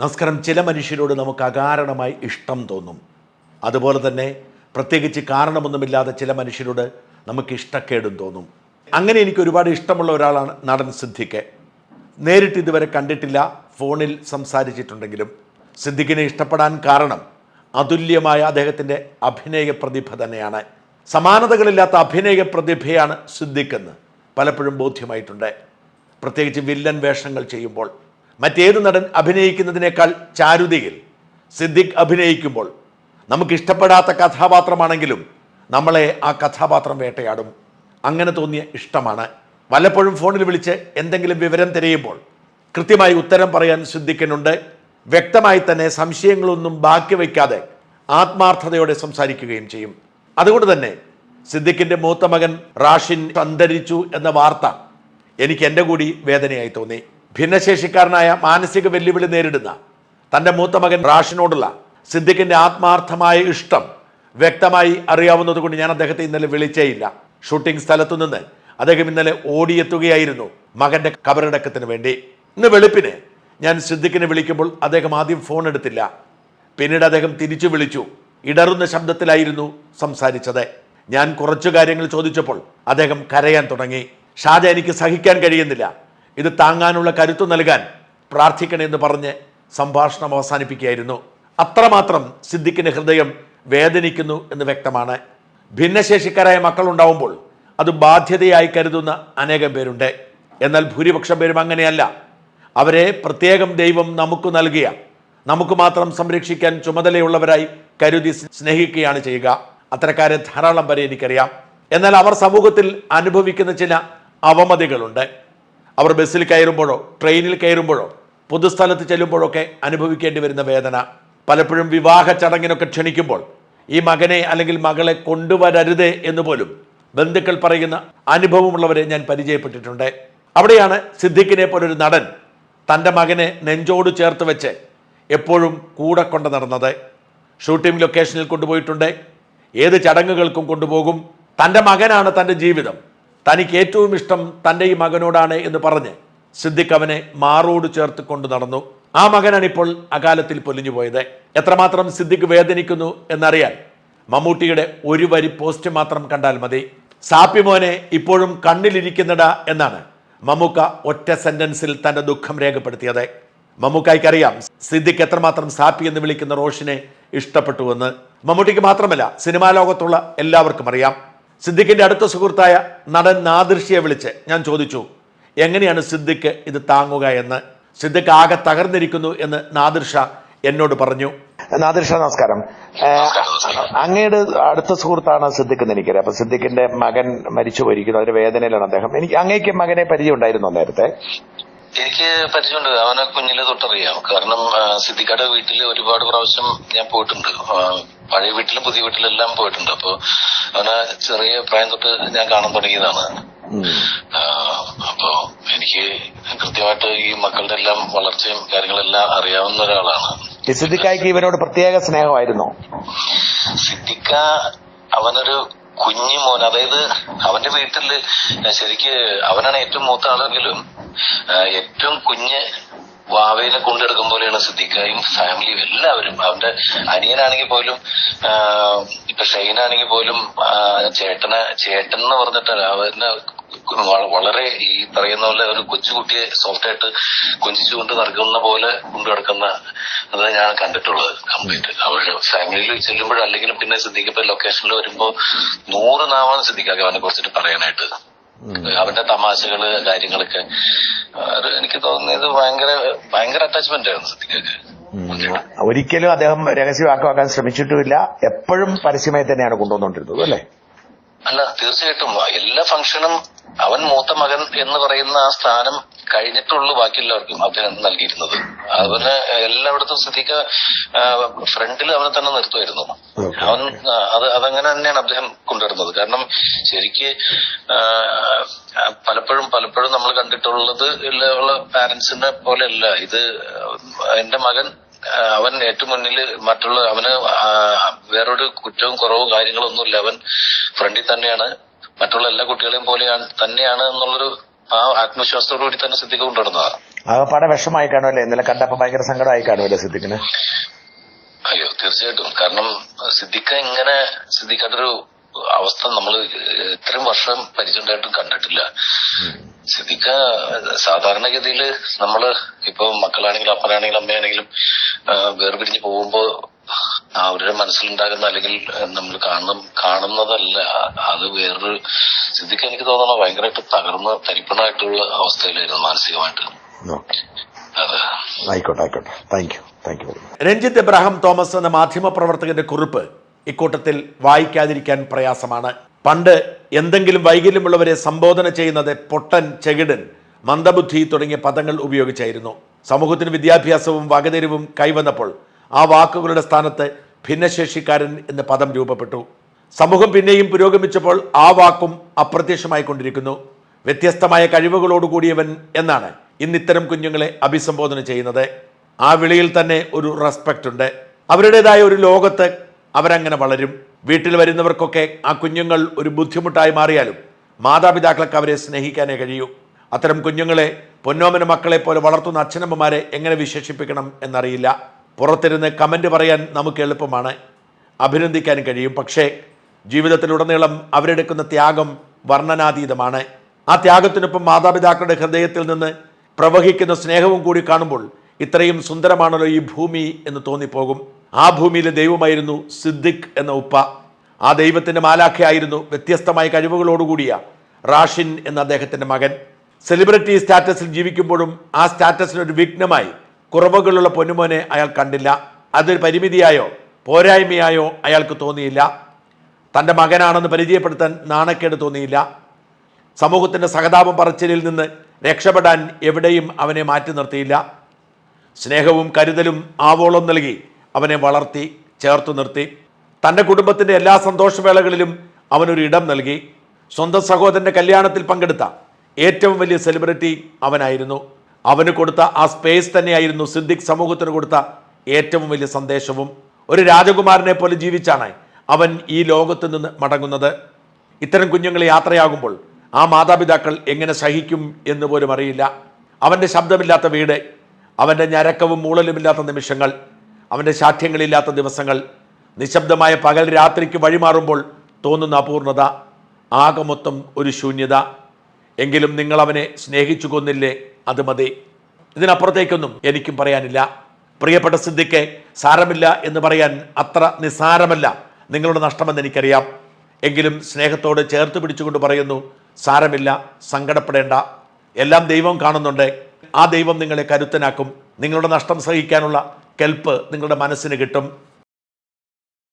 നമസ്കാരം. ചില മനുഷ്യരോട് നമുക്ക് അകാരണമായി ഇഷ്ടം തോന്നും. അതുപോലെ തന്നെ പ്രത്യേകിച്ച് കാരണമൊന്നുമില്ലാതെ ചില മനുഷ്യരോട് നമുക്ക് ഇഷ്ടക്കേടും തോന്നും. അങ്ങനെ എനിക്ക് ഒരുപാട് ഇഷ്ടമുള്ള ഒരാളാണ് നടൻ സിദ്ദിഖ്. നേരിട്ട് ഇതുവരെ കണ്ടിട്ടില്ല. ഫോണിൽ സംസാരിച്ചിട്ടുണ്ടെങ്കിലും സിദ്ദിഖിനെ ഇഷ്ടപ്പെടാൻ കാരണം അതുല്യമായ അദ്ദേഹത്തിന്റെ അഭിനയ പ്രതിഭ തന്നെയാണ്. സമാനതകളില്ലാത്ത അഭിനയ പ്രതിഭയാണ് സിദ്ദിഖ് എന്ന് പലപ്പോഴും ബോധ്യമായിട്ടുണ്ട്. പ്രത്യേകിച്ച് വില്ലൻ വേഷങ്ങൾ ചെയ്യുമ്പോൾ മറ്റേത് നടൻ അഭിനയിക്കുന്നതിനേക്കാൾ ചാരുതയിൽ സിദ്ദിഖ് അഭിനയിക്കുമ്പോൾ നമുക്ക് ഇഷ്ടപ്പെടാത്ത കഥാപാത്രമാണെങ്കിലും നമ്മളെ ആ കഥാപാത്രം വേട്ടയാടും. അങ്ങനെ തോന്നിയ ഇഷ്ടമാണ്. വല്ലപ്പോഴും ഫോണിൽ വിളിച്ച് എന്തെങ്കിലും വിവരം തിരയുമ്പോൾ കൃത്യമായി ഉത്തരം പറയാൻ സിദ്ദിഖിനുണ്ട്. വ്യക്തമായി തന്നെ സംശയങ്ങളൊന്നും ബാക്കി വയ്ക്കാതെ ആത്മാർത്ഥതയോടെ സംസാരിക്കുകയും ചെയ്യും. അതുകൊണ്ട് തന്നെ സിദ്ദിഖിന്റെ മൂത്ത മകൻ റാഷിൻ അന്തരിച്ചു എന്ന വാർത്ത എനിക്ക് എന്റെ കൂടി വേദനയായി തോന്നി. ഭിന്നശേഷിക്കാരനായ മാനസിക വെല്ലുവിളി നേരിടുന്ന തന്റെ മൂത്ത മകൻ റാഷിനോടുള്ള സിദ്ദിഖിന്റെ ആത്മാർത്ഥമായ ഇഷ്ടം വ്യക്തമായി അറിയാവുന്നതുകൊണ്ട് ഞാൻ അദ്ദേഹത്തെ ഇന്നലെ വിളിച്ചേയില്ല. ഷൂട്ടിംഗ് സ്ഥലത്തു നിന്ന് അദ്ദേഹം ഇന്നലെ ഓടിയെത്തുകയായിരുന്നു മകന്റെ കബറടക്കത്തിന് വേണ്ടി. ഇന്ന് വെളുപ്പിന് ഞാൻ സിദ്ദിഖിനെ വിളിക്കുമ്പോൾ അദ്ദേഹം ആദ്യം ഫോൺ എടുത്തില്ല. പിന്നീട് അദ്ദേഹം തിരിച്ചു വിളിച്ചു. ഇടറുന്ന ശബ്ദത്തിലായിരുന്നു സംസാരിച്ചത്. ഞാൻ കുറച്ചു കാര്യങ്ങൾ ചോദിച്ചപ്പോൾ അദ്ദേഹം കരയാൻ തുടങ്ങി. ഷാജ എനിക്ക് സഹിക്കാൻ കഴിയുന്നില്ല. ഇത് താങ്ങാനുള്ള കരുത്തു നൽകാൻ പ്രാർത്ഥിക്കണമെന്ന് പറഞ്ഞ് സംഭാഷണം അവസാനിപ്പിക്കുകയായിരുന്നു. അത്രമാത്രം സിദ്ദിഖിന്റെ ഹൃദയം വേദനിക്കുന്നു എന്ന് വ്യക്തമാണ്. ഭിന്നശേഷിക്കാരായ മക്കളുണ്ടാവുമ്പോൾ അത് ബാധ്യതയായി കരുതുന്ന അനേകം പേരുണ്ട്. എന്നാൽ ഭൂരിപക്ഷം പേരും അങ്ങനെയല്ല. അവരെ പ്രത്യേകം ദൈവം നമുക്ക് നൽകിയ നമുക്ക് മാത്രം സംരക്ഷിക്കാൻ ചുമതലയുള്ളവരായി കരുതി സ്നേഹിക്കുകയാണ് ചെയ്യുക. അത്തരക്കാരെ ധാരാളം പേരെ എനിക്കറിയാം. എന്നാൽ അവർ സമൂഹത്തിൽ അനുഭവിക്കുന്ന ചില അവമതികളുണ്ട്. അവർ ബസ്സിൽ കയറുമ്പോഴോ ട്രെയിനിൽ കയറുമ്പോഴോ പൊതുസ്ഥലത്ത് ചെല്ലുമ്പോഴൊക്കെ അനുഭവിക്കേണ്ടി വരുന്ന വേദന. പലപ്പോഴും വിവാഹ ചടങ്ങിനൊക്കെ ക്ഷണിക്കുമ്പോൾ ഈ മകനെ അല്ലെങ്കിൽ മകളെ കൊണ്ടുവരരുത് എന്ന് പോലും ബന്ധുക്കൾ പറയുന്ന അനുഭവമുള്ളവരെ ഞാൻ പരിചയപ്പെട്ടിട്ടുണ്ട്. അവിടെയാണ് സിദ്ദിഖിനെ പോലൊരു നടൻ തന്റെ മകനെ നെഞ്ചോട് ചേർത്ത് വെച്ച് എപ്പോഴും കൂടെ കൊണ്ട് നടന്നത്. ഷൂട്ടിംഗ് ലൊക്കേഷനിൽ കൊണ്ടുപോയിട്ടുണ്ട്. ഏത് ചടങ്ങുകൾക്കും കൊണ്ടുപോകും. തന്റെ മകനാണ് തന്റെ ജീവിതം. തനിക്ക് ഏറ്റവും ഇഷ്ടം തന്റെ ഈ മകനോടാണ് എന്ന് പറഞ്ഞ് സിദ്ദിഖ് അവനെ മാറോട് ചേർത്ത് കൊണ്ട് നടന്നു. ആ മകനാണ് ഇപ്പോൾ അകാലത്തിൽ പൊലിഞ്ഞു പോയത്. എത്രമാത്രം സിദ്ദിഖ് വേദനിക്കുന്നു എന്നറിയാൻ മമ്മൂട്ടിയുടെ ഒരു വരി പോസ്റ്റ് മാത്രം കണ്ടാൽ മതി. സാപ്പിമോനെ ഇപ്പോഴും കണ്ണിലിരിക്കുന്നിട എന്നാണ് മമ്മൂക്ക ഒറ്റ സെന്റൻസിൽ തന്റെ ദുഃഖം രേഖപ്പെടുത്തിയത്. മമ്മൂക്കായിക്കറിയാം സിദ്ദിഖ് എത്രമാത്രം സാപ്പി എന്ന് വിളിക്കുന്ന റോഷിനെ ഇഷ്ടപ്പെട്ടുവെന്ന്. മമ്മൂട്ടിക്ക് മാത്രമല്ല സിനിമാ ലോകത്തുള്ള എല്ലാവർക്കും അറിയാം. സിദ്ദിഖിന്റെ അടുത്ത സുഹൃത്തായ നടൻ നാദിർഷിയെ വിളിച്ച് ഞാൻ ചോദിച്ചു എങ്ങനെയാണ് സിദ്ദിഖ് ഇത് താങ്ങുക എന്ന്? സിദ്ദിഖ് ആകെ തകർന്നിരിക്കുന്നു എന്ന് നാദിർഷ എന്നോട് പറഞ്ഞു. നാദിർഷ നമസ്കാരം. അങ്ങയുടെ അടുത്ത സുഹൃത്താണ് സിദ്ദിഖ് എന്ന് എനിക്കറിയാം. അപ്പൊ സിദ്ദിഖിന്റെ മകൻ മരിച്ചു പോയിരിക്കുന്നു. അതിന്റെ വേദനയിലാണ് അദ്ദേഹം. എനിക്ക് അങ്ങേക്ക് മകനെ പരിചയം ഉണ്ടായിരുന്നു നേരത്തെ? എനിക്ക് പരിചയമുണ്ട്. അവനെ കുഞ്ഞിലെ തൊട്ടറിയാം. കാരണം സിദ്ദിഖയുടെ വീട്ടിൽ ഒരുപാട് പ്രാവശ്യം ഞാൻ പോയിട്ടുണ്ട്. പഴയ വീട്ടിലും പുതിയ വീട്ടിലും എല്ലാം പോയിട്ടുണ്ട്. അപ്പൊ അവനെ ചെറിയ പ്രായം തൊട്ട് ഞാൻ കാണാൻ തുടങ്ങിയതാണ്. അപ്പോ എനിക്ക് കൃത്യമായിട്ട് ഈ മക്കളുടെ എല്ലാം വളർച്ചയും കാര്യങ്ങളെല്ലാം അറിയാവുന്ന ഒരാളാണ്. സിദ്ദിഖായിക്ക് ഇവനോട് പ്രത്യേക സ്നേഹമായിരുന്നു? സിദ്ദിഖ അവനൊരു കുഞ്ഞു മോൻ അതായത് അവന്റെ വീട്ടിൽ ശരിക്ക് അവനാണ് ഏറ്റവും മൂത്ത ആളെങ്കിലും ഏറ്റവും കുഞ്ഞ് വാവേനെ കൊണ്ടെടുക്കും പോലെയാണ് സിദ്ദിഖായും ഫാമിലിയും എല്ലാവരും. അവന്റെ അനിയനാണെങ്കിൽ പോലും ഇപ്പൊ ഷൈനാണെങ്കിൽ പോലും ചേട്ടന് ചേട്ടൻ എന്ന് പറഞ്ഞിട്ട് അവന് വളരെ ഈ പറയുന്ന പോലെ ഒരു കൊച്ചുകുട്ടിയെ സോഫ്റ്റ് ആയിട്ട് കൊഞ്ചിച്ചുകൊണ്ട് നടക്കുന്ന പോലെ കൊണ്ടു നടക്കുന്ന അത് ഞാൻ കണ്ടിട്ടുള്ളത് കംപ്ലീറ്റ്. അവരുടെ ഫാമിലിയിൽ ചെല്ലുമ്പോഴും അല്ലെങ്കിൽ പിന്നെ സിദ്ദിഖ് ഇപ്പൊ ലൊക്കേഷനിൽ വരുമ്പോ നൂറ് നാമാണ് സിദ്ദിഖാക്ക് അവനെ കുറിച്ചിട്ട് പറയാനായിട്ട്. അവന്റെ തമാശകൾ കാര്യങ്ങളൊക്കെ എനിക്ക് തോന്നിയത് ഭയങ്കര ഭയങ്കര അറ്റാച്ച്മെന്റ് ആയിരുന്നു സിദ്ദിഖാക്ക് ഒരിക്കലും അദ്ദേഹം രഹസ്യവാക്കമാക്കാൻ ശ്രമിച്ചിട്ടുമില്ല. എപ്പോഴും പരസ്യമായി തന്നെയാണ് കൊണ്ടുവന്നുകൊണ്ടിരുന്നത് അല്ലേ? അല്ല തീർച്ചയായിട്ടും. എല്ലാ ഫംഗ്ഷനും അവൻ മൂത്ത മകൻ എന്ന് പറയുന്ന ആ സ്ഥാനം കഴിഞ്ഞിട്ടുള്ളൂ ബാക്കി എല്ലാവർക്കും അദ്ദേഹം നൽകിയിരുന്നത്? അവന് എല്ലായിടത്തും സിദ്ധിക്ക ഫ്രണ്ടിൽ അവനെ തന്നെ നിർത്തുമായിരുന്നു. അവൻ അത് അതങ്ങനെ തന്നെയാണ് അദ്ദേഹം കൊണ്ടുവരുന്നത്. കാരണം ശരിക്ക് പലപ്പോഴും പലപ്പോഴും നമ്മൾ കണ്ടിട്ടുള്ളത് ഉള്ള പാരന്റ്സിനെ പോലെയല്ല. ഇത് എന്റെ മകൻ അവൻ ഏറ്റവും മുന്നിൽ മറ്റുള്ള അവന് വേറൊരു കുറ്റവും കുറവും കാര്യങ്ങളൊന്നുമില്ല അവൻ ഫ്രണ്ടിൽ തന്നെയാണ്. മറ്റുള്ള എല്ലാ കുട്ടികളെയും പോലെയാണ് തന്നെയാണ് എന്നുള്ളൊരു ആ ആത്മവിശ്വാസത്തോടുകൂടി തന്നെ സിദ്ധിക്ക കൊണ്ടുവരുന്നതാ ആകപ്പാടെ വിഷമായി കാണുമല്ലേ ഇന്നലെ കണ്ടപ്പോ ഭയങ്കര സങ്കടമായി കാണുമല്ലേ സിദ്ധിക്കിന് അയ്യോ തീർച്ചയായിട്ടും. കാരണം സിദ്ദിഖ ഇങ്ങനെ സിദ്ദിഖയുടെ ഒരു അവസ്ഥ നമ്മൾ ഇത്രയും വർഷം പരിചയമുണ്ടായിട്ടും കണ്ടിട്ടില്ല. സിദ്ദിഖ സാധാരണഗതിയിൽ നമ്മൾ ഇപ്പൊ മക്കളാണെങ്കിലും അപ്പനാണെങ്കിലും അമ്മയാണെങ്കിലും വേർപിരിഞ്ഞ് പോകുമ്പോ അവരുടെ മനസ്സിലുണ്ടാകുന്ന അല്ലെങ്കിൽ നമ്മൾ കാണുന്ന കാണുന്നതല്ല. അത് വേറൊരു സിദ്ധിക്ക് എനിക്ക് തോന്നണം ഭയങ്കരമായിട്ട് തകർന്ന് തരിപ്പണായിട്ടുള്ള അവസ്ഥയിലായിരുന്നു മാനസികമായിട്ട്. അതെ. ആയിക്കോട്ടെ ആയിക്കോട്ടെ. Thank you thank you Ranjith Ebrahim Thomas എന്ന മാധ്യമ പ്രവർത്തകന്റെ കുറിപ്പ് ഇക്കൂട്ടത്തിൽ വായിക്കാതിരിക്കാൻ പ്രയാസമാണ്. പണ്ട് എന്തെങ്കിലും വൈകല്യമുള്ളവരെ സംബോധന ചെയ്യുന്നത് പൊട്ടൻ ചെകിടൻ മന്ദബുദ്ധി തുടങ്ങിയ പദങ്ങൾ ഉപയോഗിച്ചായിരുന്നു. സമൂഹത്തിന് വിദ്യാഭ്യാസവും വകതിരിവും കൈവന്നപ്പോൾ ആ വാക്കുകളുടെ സ്ഥാനത്ത് ഭിന്നശേഷിക്കാരൻ എന്ന പദം രൂപപ്പെട്ടു. സമൂഹം പിന്നെയും പുരോഗമിച്ചപ്പോൾ ആ വാക്കും അപ്രത്യക്ഷമായി കൊണ്ടിരിക്കുന്നു. വ്യത്യസ്തമായ കഴിവുകളോടുകൂടിയവൻ എന്നാണ് ഇന്ന് ഇത്തരം കുഞ്ഞുങ്ങളെ അഭിസംബോധന ചെയ്യുന്നത്. ആ വിളിയിൽ തന്നെ ഒരു റെസ്പെക്റ്റ് ഉണ്ട്. അവരുടേതായ ഒരു ലോകത്ത് അവരങ്ങനെ വളരും. വീട്ടിൽ വരുന്നവർക്കൊക്കെ ആ കുഞ്ഞുങ്ങൾ ഒരു ബുദ്ധിമുട്ടായി മാറിയാലും മാതാപിതാക്കൾക്ക് അവരെ സ്നേഹിക്കാനേ കഴിയൂ. അത്തരം കുഞ്ഞുങ്ങളെ പൊന്നോമന മക്കളെ പോലെ വളർത്തുന്ന അച്ഛനമ്മമാരെ എങ്ങനെ വിശേഷിപ്പിക്കണം എന്നറിയില്ല. പുറത്തിരുന്ന് കമന്റ് പറയാൻ നമുക്ക് എളുപ്പമാണ്. അഭിനന്ദിക്കാനും കഴിയും. പക്ഷേ ജീവിതത്തിലുടനീളം അവരെടുക്കുന്ന ത്യാഗം വർണനാതീതമാണ്. ആ ത്യാഗത്തിനൊപ്പം മാതാപിതാക്കളുടെ ഹൃദയത്തിൽ നിന്ന് പ്രവഹിക്കുന്ന സ്നേഹവും കൂടി കാണുമ്പോൾ ഇത്രയും സുന്ദരമാണല്ലോ ഈ ഭൂമി എന്ന് തോന്നിപ്പോകും. ആ ഭൂമിയിലെ ദൈവമായിരുന്നു സിദ്ദിഖ് എന്ന ഉപ്പ. ആ ദൈവത്തിന്റെ മാലാഖയായിരുന്നു വ്യത്യസ്തമായ കഴിവുകളോടുകൂടിയ റാഷിൻ എന്ന അദ്ദേഹത്തിന്റെ മകൻ. സെലിബ്രിറ്റി സ്റ്റാറ്റസിൽ ജീവിക്കുമ്പോഴും ആ സ്റ്റാറ്റസിനൊരു വിഘ്നമായി കുറവുകളുള്ള പൊന്നുമോനെ അയാൾ കണ്ടില്ല. അതൊരു പരിമിതിയായോ? പോരായ്മയായോ അയാൾക്ക് തോന്നിയില്ല. തന്റെ മകനാണെന്ന് പരിചയപ്പെടുത്താൻ നാണക്കേട് തോന്നിയില്ല. സമൂഹത്തിന്റെ സഹതാപം പറച്ചിലിൽ നിന്ന് രക്ഷപ്പെടാൻ എവിടെയും അവനെ മാറ്റി നിർത്തിയില്ല. സ്നേഹവും കരുതലും ആവോളം നൽകി അവനെ വളർത്തി ചേർത്തു നിർത്തി. തന്റെ കുടുംബത്തിന്റെ എല്ലാ സന്തോഷവേളകളിലും അവനൊരു ഇടം നൽകി. സ്വന്തം സഹോദരന്റെ കല്യാണത്തിൽ പങ്കെടുത്ത ഏറ്റവും വലിയ സെലിബ്രിറ്റി അവനായിരുന്നു. അവന് കൊടുത്ത ആ സ്പേസ് തന്നെയായിരുന്നു സിദ്ദിഖ് സമൂഹത്തിന് കൊടുത്ത ഏറ്റവും വലിയ സന്ദേശവും. ഒരു രാജകുമാരനെ പോലെ ജീവിച്ചാണ് അവൻ ഈ ലോകത്ത് നിന്ന് മടങ്ങുന്നത്. ഇത്തരം കുഞ്ഞുങ്ങൾ യാത്രയാകുമ്പോൾ ആ മാതാപിതാക്കൾ എങ്ങനെ സഹിക്കും എന്ന് പോലും അറിയില്ല. അവന്റെ ശബ്ദമില്ലാത്ത വീട് അവന്റെ ഞരക്കവും മൂളലുമില്ലാത്ത നിമിഷങ്ങൾ അവന്റെ ശാഠ്യങ്ങളില്ലാത്ത ദിവസങ്ങൾ നിശബ്ദമായ പകൽ രാത്രിക്ക് വഴിമാറുമ്പോൾ തോന്നുന്ന അപൂർണത ആകെ മൊത്തം ഒരു ശൂന്യത. എങ്കിലും നിങ്ങളവനെ സ്നേഹിച്ചു കൊന്നില്ലേ? അത് മതി. ഇതിനപ്പുറത്തേക്കൊന്നും എനിക്കും പറയാനില്ല. പ്രിയപ്പെട്ട സിദ്ധിക്ക് സാരമില്ല എന്ന് പറയാൻ അത്ര നിസ്സാരമല്ല. നിങ്ങളുടെ നഷ്ടമെന്ന് എനിക്കറിയാം. എങ്കിലും സ്നേഹത്തോട് ചേർത്ത് പിടിച്ചുകൊണ്ട് പറയുന്നു സാരമില്ല സങ്കടപ്പെടേണ്ട. എല്ലാം ദൈവം കാണുന്നുണ്ട്. ആ ദൈവം നിങ്ങളെ കരുത്തനാക്കും. നിങ്ങളുടെ നഷ്ടം സഹിക്കാനുള്ള കെൽപ്പ് നിങ്ങളുടെ മനസ്സിന് കിട്ടും.